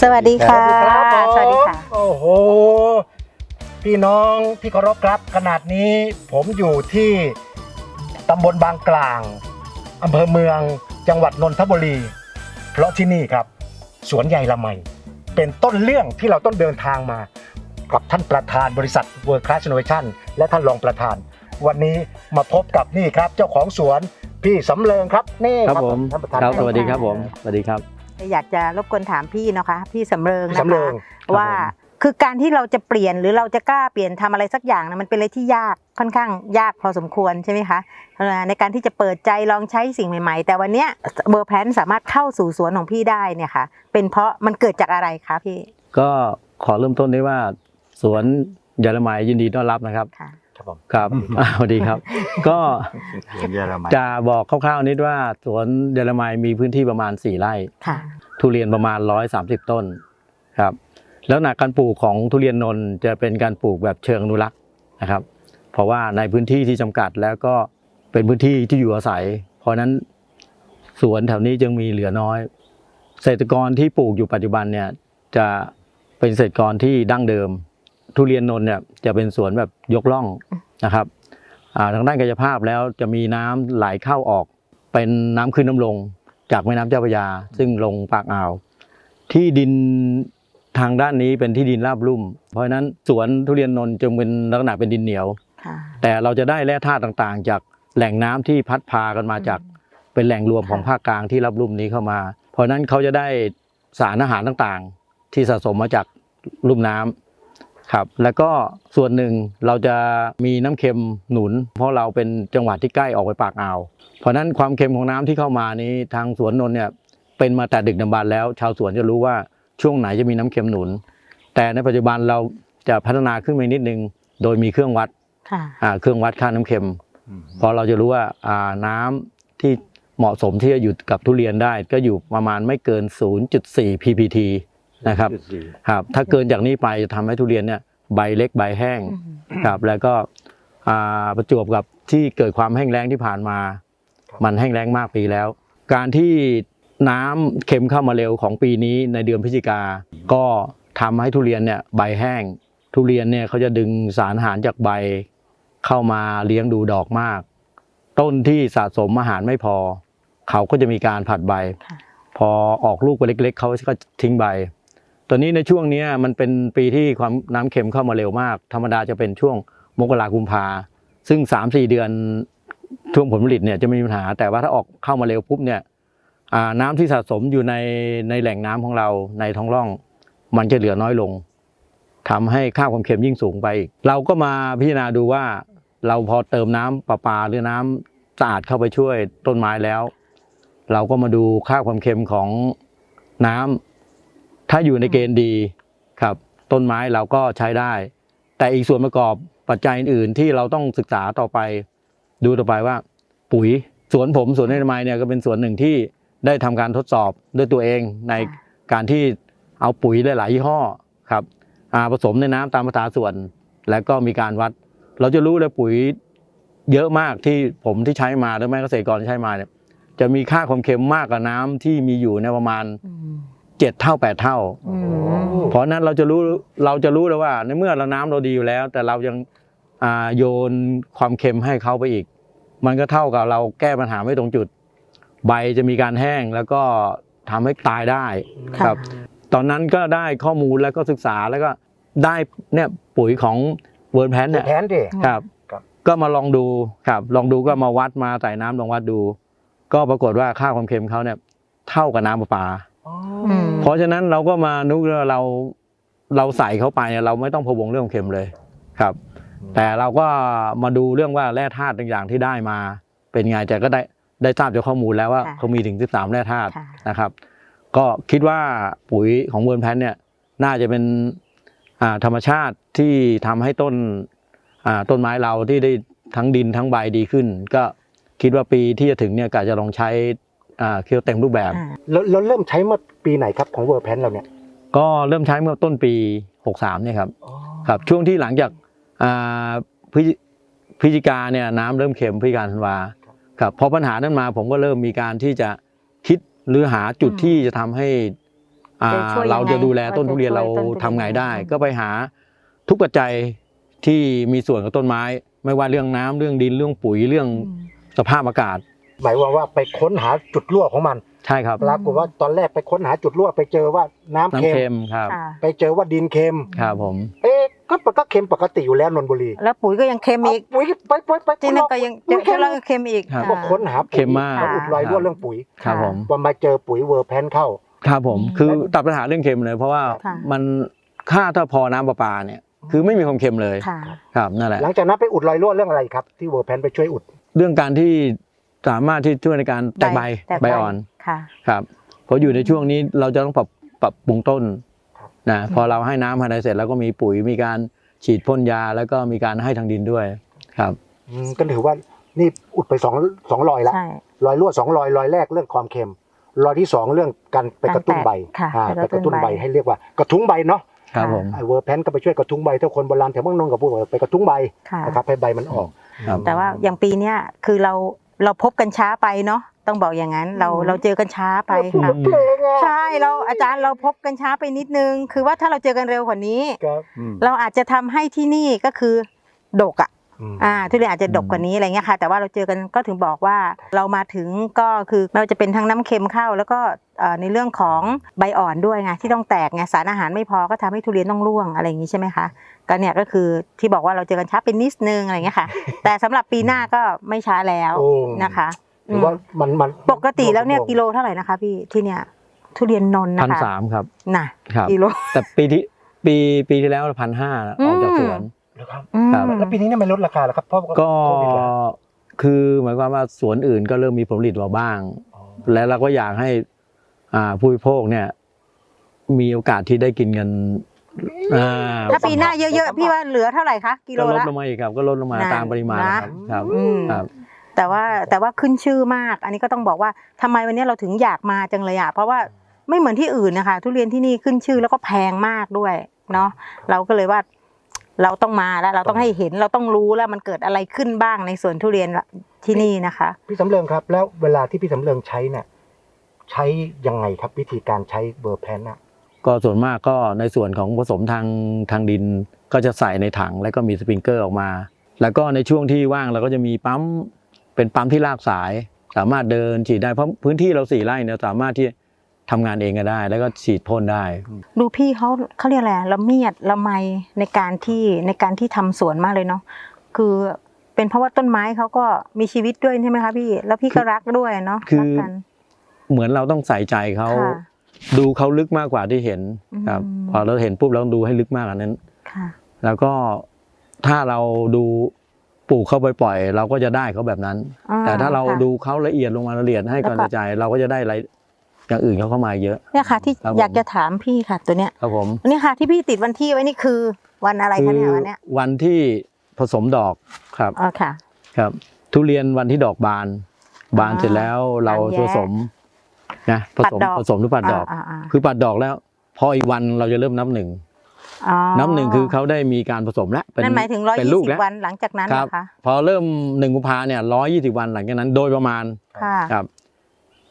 สวัสดีค่ะ สวัสดีค่ะ โอ้โห พี่น้องที่เคารพครับ ขนาดนี้ผมอยู่ที่ตำบลบางกลางอำเภอเมืองจังหวัดนนทบุรี เพราะที่นี่ครับ สวนใหญ่ละไม เป็นต้นเรื่องที่เราต้องเดินทางมา กับท่านประธานบริษัท World Class Innovation และท่านรองประธาน วันนี้มาพบกับนี่ครับ เจ้าของสวนพี่สำเริงครับนี่ครับผมท่านประธานครับสวัสดีครับผมสวัสดีครับ อยากจะรบกวนถามพี่นะคะ พี่สำเริงพี่นะสำเริคะงครับว่าผม คือการที่เราจะเปลี่ยนหรือเราจะกล้าเปลี่ยนทำอะไรสักอย่างนะมันเป็นอะไรที่ยากค่อนข้างยากพอสมควรใช่ไหมคะเอ่อในการที่จะเปิดใจลองใช้สิ่งใหม่ ๆ แต่วันเนี้ยเบอร์แพลนสามารถเข้าสู่สวนของพี่ได้เนี่ยค่ะ เป็นเพราะมันเกิดจากอะไรคะพี่ก็ขอเริ่มต้นด้วยว่า สวนเยอรมันยินดีต้อนรับนะครับ ค่ะ ครับผมครับอ่าสวัสดีครับ ก็เยอรมันจะบอกคร่าวๆนิดว่าสวนเยอรมันมีพื้นที่ประมาณ 4 ไร่ค่ะทุเรียนประมาณ 130 ต้นครับ แล้วหนักการปลูกของทุเรียนนนท์จะเป็นการปลูกแบบเชิงอนุรักษ์นะครับ เพราะว่าในพื้นที่ที่จำกัดแล้วก็เป็นพื้นที่ที่อยู่อาศัย เพราะฉะนั้นสวนแถวนี้จึงมีเหลือน้อยเกษตรกรที่ปลูกอยู่ปัจจุบันเนี่ยจะเป็นเกษตรกรที่ดั้งเดิม ทุเรียนนนท์เนี่ยจะเป็นสวนแบบยกล่องนะครับอ่าทางด้านกายภาพแล้วจะมีน้ำไหลเข้าออก เป็นน้ำขึ้นน้ำลง จากแม่น้ำเจ้าพระยา ซึ่งลงปากอ่าว ที่ดินทางด้านนี้เป็นที่ดินราบลุ่ม เพราะฉะนั้นสวนทุเรียนนนท์จึงเป็นลักษณะเป็นดินเหนียวค่ะแต่เราจะได้แร่ธาตุต่างๆ จากแหล่งน้ำที่พัดพากันมาจากเป็นแหล่งรวมของค่ะภาคกลางที่รับรุ่มนี้เข้ามา เพราะฉะนั้นเขาจะได้สารอาหารต่างๆ ที่สะสมมาจากลุ่มน้ำ ครับแล้วก็ส่วนหนึ่งเราจะมีน้ำเค็มหนุน เพราะเราเป็นจังหวัดที่ใกล้ออกไปปากอ่าว เพราะฉะนั้นความเค็มของน้ำที่เข้ามานี้ทางสวนนนท์เนี่ยเป็นมาแต่ดึกดำบรรพ์แล้ว ชาวสวนจะรู้ว่าช่วงไหนจะมีน้ำเค็มหนุน แต่ในปัจจุบันเราจะพัฒนาขึ้นไปนิดนึง โดยมีเครื่องวัดค่ะอ่าเครื่องวัดค่าน้ำเค็มเพราะเราจะรู้ว่าอ่าน้ำที่เหมาะสมที่จะอยู่กับทุเรียนได้ ก็อยู่ประมาณไม่เกิน 0.4 ppt นะครับครับถ้าเกินจากนี้ไปจะทำให้ทุเรียนเนี่ยใบเล็กใบแห้งอืมครับแล้วก็อ่าประจวบกับที่เกิดความแห้งแล้งที่ผ่านมา มันแห้งแล้งมากปีแล้ว การที่น้ำเค็มเข้ามาเร็วของปีนี้ในเดือนพฤศจิกา ก็ทำให้ทุเรียนเนี่ยใบแห้ง ทุเรียนเนี่ยเขาจะดึงสารอาหารจากใบ เข้ามาเลี้ยงดูดอกมาก ต้นที่สะสมอาหารไม่พอ เขาก็จะมีการผัดใบค่ะพอออกลูกไปเล็ก ๆเขาก็ทิ้งใบ ตอนนี้ในช่วงนี้มันเป็นปีที่ความน้ำเค็มเข้ามาเร็วมาก ธรรมดาจะเป็นช่วงมกรากุมภาซึ่ง 3-4 เดือนช่วงผลผลิตเนี่ยจะไม่มีปัญหา แต่ว่าถ้าออกเข้ามาเร็วปุ๊บเนี่ยน้ำที่สะสมอยู่ในในแหล่งน้ำของเราในท้องร่อง มันจะเหลือน้อยลงทำให้ค่าความเค็มยิ่งสูงไปอีกเราก็มาพิจารณาดูว่า เราพอเติมน้ำประปาหรือน้ำสะอาดเข้าไปช่วยต้นไม้แล้ว เราก็มาดูค่าความเค็มของน้ำ ถ้าอยู่ในเกณฑ์ดีครับ ต้นไม้เราก็ใช้ได้ แต่อีกส่วนประกอบปัจจัยอื่นๆที่เราต้องศึกษาต่อไป ดูต่อไปว่า ปุ๋ยสวนผมสวนในไม้เนี่ยก็เป็นสวนหนึ่งที่ได้ทำการทดสอบด้วยตัวเองในการที่เอาปุ๋ยหลายๆยี่ห้อครับอ่าผสมในน้ำตามภาษาส่วน แล้วก็มีการวัด เราจะรู้เลยปุ๋ยเยอะมากที่ผมที่ใช้มาหรือแม้เกษตรกรที่ใช้มาเนี่ยจะมีค่าความเค็มมากกว่าน้ำที่มีอยู่ในยประมาณอืม เจ็ดเท่าแปดเท่าอืมเพราะฉะนั้นเราจะรู้เราจะรู้เลยว่า ในเมื่อเราน้ำเราดีอยู่แล้ว แต่เรายังอ่าโยนความเค็มให้เขาไปอีก มันก็เท่ากับเราแก้ปัญหาไม่ตรงจุด ใบจะมีการแห้งแล้วก็ทำให้ตายได้ค่ะครับ ตอนนั้นก็ได้ข้อมูลแล้วก็ศึกษาแล้วก็ได้เนี่ยปุ๋ยของเวิร์นแพนเนี่ยแผนดิครับครับก็มาลองดูครับ ลองดูก็มาวัดมาใส่น้ำลองวัดดู ก็ปรากฏว่าค่าความเค็มเขาเนี่ย เท่ากับน้ำประปาอืม เพราะฉะนั้นเราก็มานึกว่าเราเราใส่เข้าไปเนี่ยเราไม่ต้องพะวงเรื่องเค็มเลยครับ แต่เราก็มาดูเรื่องว่าแร่ธาตุต่างๆที่ได้มา เป็นไงแต่ก็ได้ได้ทราบจากข้อมูลแล้วว่าค่ะเขามีถึง 13 แร่ธาตุค่ะนะครับ ก็คิดว่าปุ๋ยของเวิร์นแพนเนี่ยน่าจะเป็นอ่าธรรมชาติที่ทำให้ต้นอ่าต้นไม้เราที่ได้ทั้งดินทั้งใบดีขึ้น ก็คิดว่าปีที่จะถึงเนี่ยก็จะลองใช้ อ่าเคียวเต็มรูปแบบอ่าแล้วแล้วเริ่มใช้เมื่อปีไหนครับของเวอร์แพนเราเนี่ยก็เริ่มใช้เมื่อต้นปี 63เนี่ยครับครับช่วงที่หลังจากอ่าพฤศพฤศจิกาเนี่ยน้ำเริ่มเค็มพฤศจิกาธันวาครับพอปัญหานั้นมาผมก็เริ่มมีการที่จะคิดหรือหาจุดอืมที่จะทำให้อ่าจะช่วยยังไงเราจะดูแลต้นทุเรียนว่าเราจะช่วยต้นทุเรียนทำไงได้อืมก็ไปหาทุกปัจจัยที่มีส่วนกับต้นไม้ ไม่ว่าเรื่องน้ำเรื่องดินเรื่องปุ๋ยเรื่องอืมสภาพอากาศ หมายความว่าไปค้นหาจุดรั่วของมันใช่ครับอืมปรากฏว่าตอนแรกไปค้นหาจุดรั่วไปเจอว่าน้ำน้ำเค็มเค็มครับ ค่ะไปเจอว่าดินเค็ม ครับผม เอ๊ะก็ก็เค็มปกติอยู่แล้วนนทบุรีแล้วปุ๋ยก็ยังเค็มอีกเอาปุ๋ยไปไปไปที่นั่นก็ยังปุ๋ยเจเค็อมแล้วก็เค็มอีกครับ ก็อ่า ค้นหาปุ๋ยเค็มมากมาอุดรอยรั่วเรื่องปุ๋ยครับผม พอมาเจอปุ๋ยเวอร์แพนเข้า ครับผมอืมคือตัดปัญหาเรื่องเค็มเลย เพราะว่าค่ะ มันค่าถ้าพอน้ำประปาเนี่ย คือไม่มีความเค็มเลยค่ะ ครับนั่นแหละ หลังจากนั้นไปอุดรอยรั่วเรื่องอะไรครับที่เวอร์แพนไปช่วยอุด เรื่องการที่ สามารถที่ช่วยในการแตกใบแตกใบ อ่อนค่ะ ครับเพราะอยู่ในช่วงนี้เราจะต้องปรับปรับปรุงต้นครับนะพอเราให้น้ำภายในเสร็จแล้วก็มีปุ๋ยมีการฉีดพ่นยาแล้วก็มีการให้ทางดินด้วยครับ อืมก็ถือว่านี่อุดไปสองสองรอยแล้วใช่รอยรั่วสองรอยรอยแรกเรื่องความเค็มรอยที่สองเรื่องการไปกระตุ้นใบค่ะอ่าไปไปกกระระตุ้ตุ้นนใบใบให้เรียกว่ากระทุ้งใบเนาะครับผม ไอเวอร์แพนก็ไปช่วยกระทุ้งใบถ้าคนโบราณแถวเมืองนนท์กับพวกไปกระทุ้งใบค่ะ นะครับให้ใบมันออก ครับ แต่ว่าอย่างปีเนี้ยคือเรา เราพบกันช้าไปเนาะต้องบอกอย่างนั้น เราอืมเราเจอกันช้าไปพูดค่ะเพลงอะใช่เราอาจารย์เราพบกันช้าไปนิดนึง คือว่าถ้าเราเจอกันเร็วกว่านี้ครับเราอาจจะทำให้ที่นี่ก็คือดกอะ อืมอ่าทุเรียนอาจจะดกกว่านี้อะไรเงี้ยค่ะ แต่ว่าเราเจอกันก็ถึงบอกว่าเรามาถึงก็คือไม่ว่าจะเป็นทั้งน้ำเค็มเข้า แล้วก็เอ่อในเรื่องของใบอ่อนด้วยไงที่ต้องแตกไงสารอาหารไม่พอก็ทำให้ทุเรียนต้องร่วงอะไรอย่างนี้ใช่ไหมคะก็เนี่ยก็คือที่บอกว่าเราเจอกันช้าเป็นนิดนึงอะไรเงี้ยค่ะ แต่สำหรับปีหน้าก็ไม่ช้าแล้วโอ้นะคะหรือว่ามันมันปกติแล้วเนี่ยกิโลเท่าไหร่นะคะ พี่ที่เนี่ยทุเรียนนนท์พันนะคะสามครับน่ะครับกิโลแต่ปีที่ปีปีที่แล้วพันห้าออกจากสวน นะครับอืม ครับ แล้วปีนี้เนี่ยไม่ลดราคาแล้วครับเพราะก็โควิดเหรอคือหมายความว่าสวนอื่นก็เริ่มมีผลผลิตมาบ้าง อ๋อและเราก็อยากให้อ่าผู้บริโภคเนี่ย มีโอกาสที่ได้กินเงินอ่าถ้าปีหน้าเยอะๆ พี่ว่าเหลือเท่าไหร่คะกิโลก็ลดละ ลงมาอีกครับ ก็ลดลงมานั่นตามปริมาณนะ ครับครับอืมครับ แต่ว่าแต่ว่าขึ้นชื่อมาก อันนี้ก็ต้องบอกว่าทำไมวันนี้เราถึงอยากมาจังเลยอะเพราะว่าไม่เหมือนที่อื่นนะคะ ทุเรียนที่นี่ขึ้นชื่อแล้วก็แพงมากด้วยเนาะเราก็เลยว่า เราต้องมาแล้วเราต้องให้เห็นเราต้องรู้แล้วมันเกิดอะไรขึ้นบ้างในสวนทุเรียนที่นี่นะคะ พี่สำเริงครับ แล้วเวลาที่พี่สำเริงใช้เนี่ยใช้ยังไงครับวิธีการใช้เบอร์แพนน่ะก็ส่วนมากก็ในส่วนของผสมทางทางดินก็จะใส่ในถังแล้วก็มีสปริงเกอร์ออกมา แล้วก็ในช่วงที่ว่างเราก็จะมีปั๊มเป็นปั๊มที่ลากสาย สามารถเดินฉีดได้เพราะพื้นที่เราสี่ไร่เนี่ยสามารถที่ ทำงานเองก็ได้ แล้วก็ฉีดพ่นได้ ดูพี่เขาเขาเรียกอะไรละเมียดละไมในการที่ในการที่ทำสวนมากเลยเนาะคือเป็นเพราะว่าต้นไม้เขาก็มีชีวิตด้วยใช่ไหมคะพี่แล้วพี่ก็รักด้วยเนาะคือรักกัน เหมือนเราต้องใส่ใจเขาค่ะดูเขาลึกมากกว่าที่เห็นครับอืม พอเราเห็นปุ๊บเราต้องดูให้ลึกมากกว่านั้น ค่ะ แล้วก็ถ้าเราดูปลูกเข้าไปปล่อยเราก็จะได้เขาแบบนั้น อ่แต่ถ้าเราค่ะ ดูเขาละเอียดลงมาละเอียดให้แล้วกำก็ลังใจ เราก็จะได้อะไร อย่างอื่นเขาเข้ามาเยอะ เนี่ยค่ะ ที่ครับผม อยากจะถามพี่ค่ะ ตัวเนี้ยครับผมเนี่ยค่ะที่พี่ติดวันที่ไว้นี่คือ วันอะไรคืคะเนี่ยวันเนี้ยวันที่ผสมดอกครับอ๋อค่ะ ครับ ทุเรียนวันที่ดอกบาน บานอ่าเสร็จแล้วเราบานแยะผสมนะผสมปัดดอก ผสมหรือปัดดอกาาคือปัดดอกแล้ว พออีกวันเราจะเริ่มนับหนึ่งอ๋อนับหนึ่งคือเขาได้มีการผสมแล้วเป็นนั่นหมายถึงร้อยเป็นยี่ลูกสิบแล้ววันหลังจากนั้นครับ นะคะพอเริ่มหนึ่งกุมภาเนี่ยร้อยยี่สิบวันหลังจากนั้น โดยประมาณค่ะ ครับ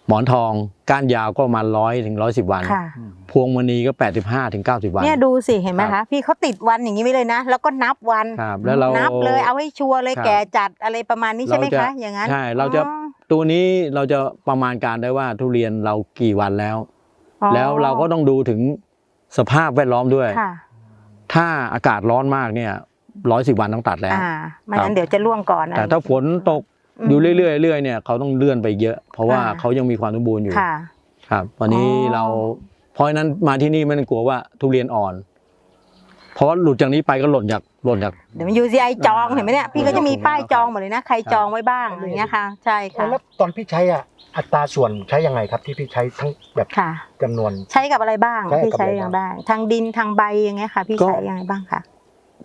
หมอนทองก้านยาวก็ประมาณร้อยถึงร้อยสิบวัน ค่ะพวงมณีก็แปดสิบห้าถึงเก้าสิบวัน เนี่ยดูสิเห็นไหมครัคะบ พี่เขาติดวันอย่างนี้ไว้เลยนะ แล้วก็นับวันครับแล้วเรานับเลยเอาให้ชัวร์เลยครับ แก่จัดอะไรประมาณนี้ใช่ไหมเราจะคะ อย่างนั้นใช่เราจะอ๋อตัวนี้เราจะประมาณการได้ว่าทุเรียนเรากี่วันแล้ว อ๋อแล้วเราก็ต้องดูถึงสภาพแวดล้อมด้วย ค่ะถ้าอากาศร้อนมากเนี่ยร้อยสิบวันต้องตัดแล้ว อ่าไม่ครังั้บนเดี๋ยวจะล่วงก่อนแต่ถ้าฝนตก มอยู่เรื่อยๆเรื่อยๆเนี่ยเขาต้องเลื่อนไปเยอะ เพราะว่าอ่าเขายังมีความสมบูรณ์อยู่ค่ะครับวันนี้อ๋อเราเพราะฉะนั้นมาที่นี่ไม่ต้องกลัวว่าทุเรียนอ่อน เพราะว่าหลุดจากนี้ไปก็หล่นจากหล่นจากเดี๋ยวมัน UCI จองอ่าเห็นไหมเนี่ยพี่ก็จะมีป้ายจองหมดเลยนะใครจองไว้บ้างครับอย่างเงี้ยค่ะ ใช่ค่ะแล้วตอนพี่ใช้อะอัตราส่วนใช้ยังไงครับที่พี่ใช้ทั้งแบบค่ะจำนวน ใช้กับอะไรบ้างใช้กับพี่ใช้อะไรอย่างบ้างบ้างทางดินทางใบอย่างเงี้ยค่ะ พี่ก็ใช้ยังไงบ้างคะ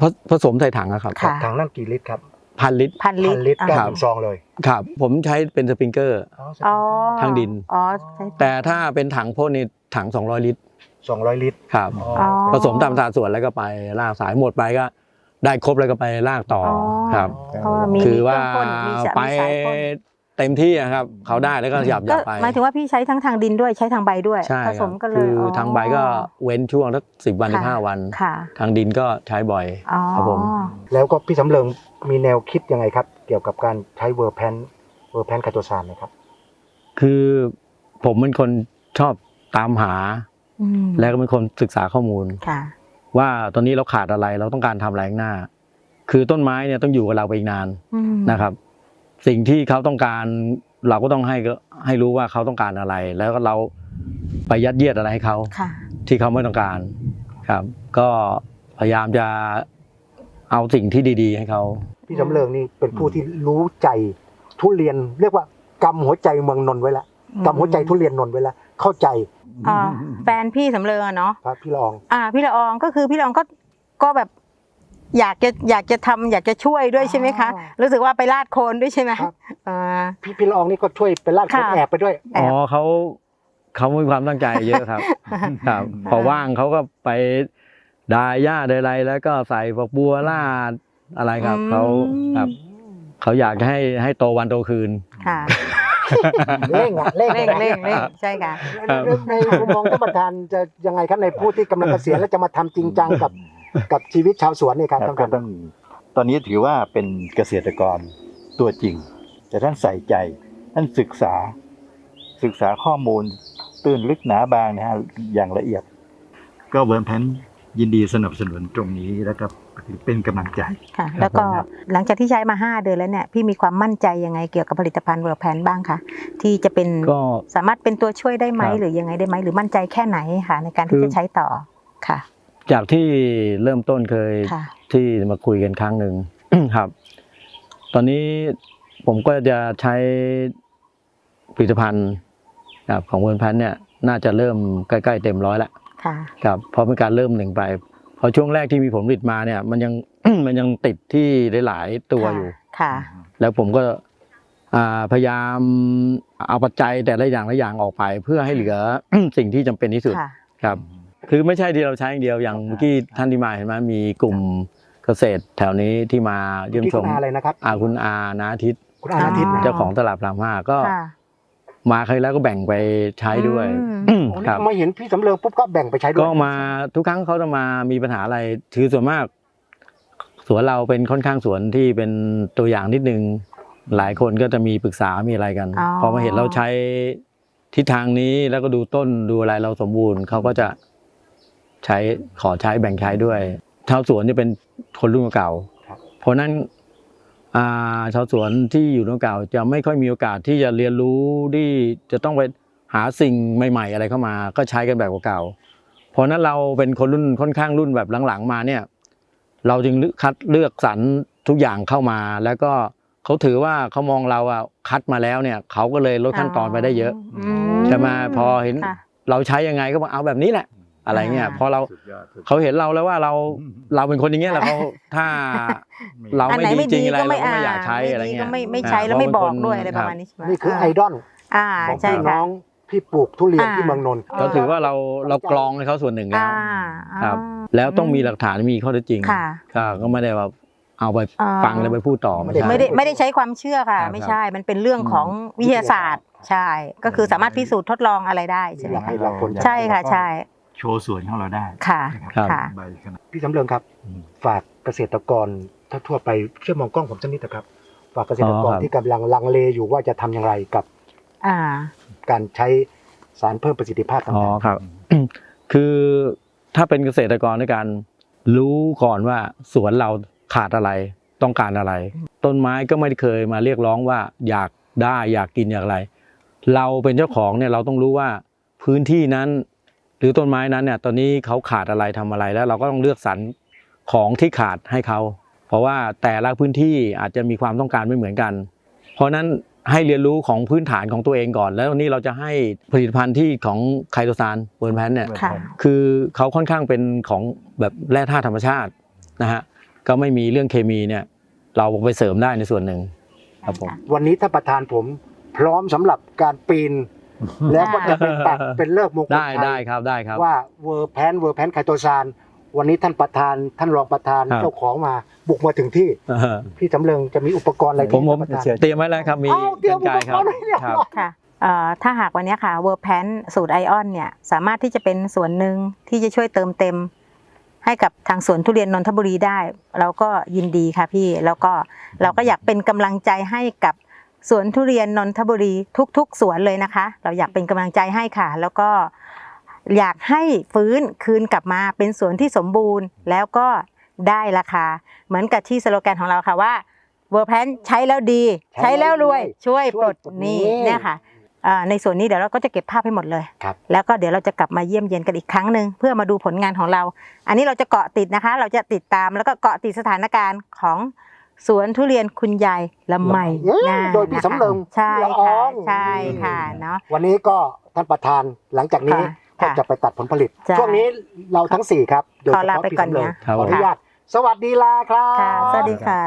ผผสมใส่ถังอะครับค่ะถังนั่นกี่ลิตรครับ พันลิตร พันลิพัตนรลิตรอ่าแก้วครับเป็นซองเลยครับ ผมใช้เป็นสปริงเกอร์ อ๋อทางดิน อ๋อใช้แต่ถ้าเป็นถังพ่นนี่ถัง 200 ลิตรสองร้อยลิตรครับอ๋ออ๋อ ผสมตามสัดส่วนแล้วก็ไปลากสายหมดไปก็ ได้ครบแล้วก็ไปลากต่อออ ครับ เพราะว่ามีคือว่าเครื่องพ่นมีสายไปมีสายพ่นเต็มที่อะครับเขาได้แล้วก็หยับหก็ยับไป หมายถึงว่าพี่ใช้ทั้งทางดินด้วยใช้ทางใบด้วย ใช่ผคสรับมกันเลยคืออทางใบก็เว้นช่วงสักสิบวันถึงค่ะห้าวัน ค่ะทางดินก็ใช้บ่อย อ๋อครับผม แล้วก็พี่สำเริง มีแนวคิดยังไงครับ เกี่ยวกับการใช้เวอร์แพนเวอร์แพนไคโตซานนะครับ คือผมเป็นคนชอบตามหาอืมแล้วก็เป็นคนศึกษาข้อมูลค่ะว่าตอนนี้เราขาดอะไรเราต้องการทำอะไรข้างหน้า คือต้นไม้เนี่ยต้องอยู่กับเราไปอีกนานอืมนะครับ สิ่งที่เขาต้องการเราก็ต้องให้ก็ให้รู้ว่าเขาต้องการอะไร แล้วก็เราไปยัดเยียดอะไรให้เขาค่ะที่เขาไม่ต้องการครับ ก็พยายามจะเอาสิ่งที่ดี ๆ ให้เขา พี่สำเริงนี่เป็นผู้ที่รู้ใจทุเรียนเรียกว่ากำหัวใจเมืองนนท์ไว้แล้วกำหัวใจทุเรียนนนท์ไว้แล้วเข้าใจอ่าแฟนพี่สำเริงอะเนาะครับพี่ละอองอ่า พี่ละอองก็คือพี่ละอองก็ก็แบบอยากจะอยากจะทำอยากจะช่วยด้วยใช่ไหมคะอ๋อรู้สึกว่าไปลาดโคลนด้วยใช่ไหมครับอ่าพี่พี่ละอองนี่ก็ช่วยไปลาดคนค่ะแอบไปด้วยแอบอ๋อเขาเขามีความตั้งใจเยอะครับครับพอว่างเขาก็ไปดายหญ้าใดอะไรแล้วก็ใส่ฝักบัวลาด อะไรครับเขาครับเขาอยากให้ให้โตวันโตคืนค่ะเร่งอะเร่งเร่งเร่งเร่งใช่ค่ะครับในมุมมองท่านประธานจะยังไงครับในผู้ที่กำลังเกษียณแล้วจะมาทำจริงจังกับกับชีวิตชาวสวนเนี่ยครับครับท่านประธานก็ต้องตอนนี้ถือว่าเป็นเกษตรกรตัวจริง แต่ท่านใส่ใจท่านศึกษาศึกษาข้อมูลตื้นลึกหนาบางนะฮะอย่างละเอียด ก็เวิร์มแพนยินดีสนับสนุนตรงนี้แล้ วก็เป็นกำลังใจค่ะครับแล้วก็ผมครับหลังจากที่ใช้มาห้าเดือนแล้วเนี่ยพี่มีความมั่นใจยังไงเกี่ยวกับผลิตภัณฑ์เวอร์แพนบ้างคะที่จะเป็นก็สามารถเป็นตัวช่วยได้ไหมครับหรือยังไงได้ไหมหรือมั่นใจแค่ไหนค่ะในการคืที่อจะใช้ต่อค่ะ จากที่เริ่มต้นเคยค่ะที่มาคุยกันครั้งหนึ่งครับ ตอนนี้ผมก็จะใช้ผลิตภัณฑ์ครับของเวิร์นพันเนี่ยน่าจะเริ่มใกล้ๆเต็มร้อยแล้วค่ะครับเพราะเป็นการเริ่มหนึ่งไปพ อช่วงแรกที่มีผลผลิตมาเนี่ย มันยัง มันยังติดที่หลาย ๆ ตัวอยู่ค่ะ แล้วผมก็อ่าพยายามเอาปัจจัยแต่ละอย่างละอย่างออกไป เพื่อให้เหลือสิ่งที่จำเป็นที่สุดค่ะครับ คือไม่ใช่ที่เราใช้อย่างเดียวอย่างเมื่อกี้ท่านที่มาเห็นไหมมีกลุ่มเกษตรแถวนี้ที่มาเยี่ยมที่ชคุณมอาอะไรนะครับอาคุณอานาทิตย์คุณอาอาทิตย์นะเจ้าของตลาดพรามห้าก็ค่ะ มาใครแล้วก็แบ่งไปใช้ด้วยอืมโอ้ครับนี่มาเห็นพี่สำเริงปุ๊บก็แบ่งไปใช้ด้วยก็มาทุกครั้งเขาจะมามีปัญหาอะไรถือส่วนมาก สวนเราเป็นค่อนข้างสวนที่เป็นตัวอย่างนิดนึง หลายคนก็จะมีปรึกษามีอะไรกันอ๋อพอมาเห็นเราใช้ทิศทางนี้แล้วก็ดูต้นดูอะไรเราสมบูรณ์เขาก็จะใช้ขอใช้แบ่งใช้ด้วยชาวสวนจะเป็นคนรุ่นเก่า เพราะฉะนั้นอ่า ชาวสวนที่อยู่รุ่นเก่าจะไม่ค่อยมีโอกาสที่จะเรียนรู้ที่จะต้องไปหาสิ่งใหม่ ๆ อะไรเข้ามา ก็ใช้กันแบบเก่าๆเพราะฉะนั้นเราเป็นคนรุ่นค่อนข้างรุ่นแบบหลังๆ มาเนี่ย เราจึงเลือกคัดเลือกสรรทุกอย่างเข้ามา แล้วก็เขาถือว่าเขามองเราอะคัดมาแล้วเนี่ยเขาก็เลยลดขั้นตอนไปได้เยอะมใช่ไหมพอเห็นค่ะเราใช้ยังไงก็บอกเอาแบบนี้แหละ อะไรเงี้ยอ่าพอเราเขาเห็นเราแล้วว่าเราเราเป็นคนอย่างเงี้ยแหละเขาถ้าเราอันไม่ไหนดีไม่จริดีงอะไรก็เราไม่ก็อ่าไม่อยากใช้อะไรดีเงี้ก็ยไม่ไม่อ่าใช้แล้วไม่เพบราะอกเป็นด้วยคนอะไรประมาณนี้ใช่ไหมนี่คือไอดอลอ่าของใช่พี่ค่ะน้องที่ปลูกทุเรียนอ่าที่เมืองนนท์ก็ถือว่าเราเรากรองให้เขาส่วนหนึ่งแล้วอ่าครับ แล้วต้องมีหลักฐานมีข้อเท็จจริงค่ะก็ก็ไม่ได้ว่าเอาไปอ่าฟังแล้วไปพูดต่อไม่ใช่ไม่ได้ไม่ได้ใช้ความเชื่อค่ะครับไม่ใช่มันเป็นเรื่องของวิทยาศาสตร์ใช่ก็คือสามารถพิสูจน์ทดลองอะไรได้ใช่ไหมอยากคะให้เราคนใช่ค่ะใช่โชว์สวนของเราได้ค่ะครับค่ะ ใบขนาด พี่สำเริงครับ อืม ฝากเกษตรกรถ้าทั่วไปช่วยมองกล้องผมสักนิดนะครับ ฝากเกษตรกรอ๋อครับ ที่กำลังลังเลอยู่ว่าจะทำอย่างไรกับอ่า การใช้สารเพิ่มประสิทธิภาพต่างอ๋อๆครับ คือถ้าเป็นเกษตรกรในการรู้ก่อนว่าสวนเราขาดอะไรต้องการอะไร ต้นไม้ก็ไม่ได้เคยมาเรียกร้องว่าอยากได้อยากกินอยากอะไร เราเป็นเจ้าของเนี่ยเราต้องรู้ว่าพื้นที่นั้นห รือต้นไม้นั้นเนี่ยตอนนี้เขาขาดอะไรทำอะไรแล้วเราก็ต้องเลือกสรรของที่ขาดให้เขาเพราะว่าแต่ละพื้นที่อาจจะมีความต้องการไม่เหมือนกัน เพราะฉะนั้นให้เรียนรู้ของพื้นฐานของตัวเองก่อน แล้ววันนี้เราจะให้ผลิตภัณฑ์ที่ของไคโตซานเวิร์นแพนเนี่ยค่ะคือเขาค่อนข้างเป็นของแบบแร่ธาตุธรรมชาตินะฮะก็ไม่มีเรื่องเคมีเนี่ยเราไปเสริมได้ในส่วนหนึ่งครับผมวันนี้ถ้าประธานผมพร้อมสำหรับการปีน แล้วก็จะเป็นตัดเป็นเลิกมงคลได้ชัได้ยครับได้ครับว่าเวอร์แพนเวอร์แพนไคโตซานวันนี้ท่านประธานท่านรองประธานครับเจ้าของมาบุกมาถึงที่เออพี่สำเริงจะมีอุปกรณ์อะไรผมที่ผมท่านประธานเตรียมไว้แล้วครับมีอ้าวเตรียมกรรไกรครับอุปกรณ์ไว้เนี่ยครับค่ะเอ่อถ้าหากวันเนี้ยค่ะเวอร์แพนสูตรไอออนเนี่ยสามารถที่จะเป็นส่วนหนึ่งที่จะช่วยเติมเต็ม ให้กับทางสวนทุเรียนนนทบุรีได้ เราก็ยินดีค่ะพี่ แล้วก็เราก็อยากเป็นกำลังใจให้กับ สวนทุเรียนนนทบุรีทุก ๆ สวนเลยนะคะ เราอยากเป็นกำลังใจให้ค่ะ แล้วก็อยากให้ฟื้นคืนกลับมาเป็นสวนที่สมบูรณ์ แล้วก็ได้ราคา เหมือนกับที่สโลแกนของเราค่ะว่าเวอร์แพนใช้แล้วดี ใช้ใช้แล้แล้ววรรววยยช่วยปลดช่วยปลดหนี้หนี้เนี่ยค่ะอ่าในส่วนนี้เดี๋ยวเราก็จะเก็บภาพให้หมดเลยครับแล้วก็เดี๋ยวเราจะกลับมาเยี่ยมเยียนกันอีกครั้งหนึ่งเพื่อมาดูผลงานของเรา อันนี้เราจะเกาะติดนะคะ เราจะติดตามแล้วก็เกาะติดสถานการณ์ของ สวนทุเรียนคุณยายละไมเอ้ยนะโดยพี่นะคะสำเริงใช่ละอค่ะองใช่ค่ะเนาะวันนี้ก็ท่านประธานหลังจากนี้ค่ะก็ค่ะจะไปตัดผลผลิตใช่ช่วงนี้เราทั้งสี่ครับโดยขอเฉลาพาะไปพี่ก่อนสำเริงนะครับขออนุญาตสวัสดีลาครับค่ะสวัสดีค่ะ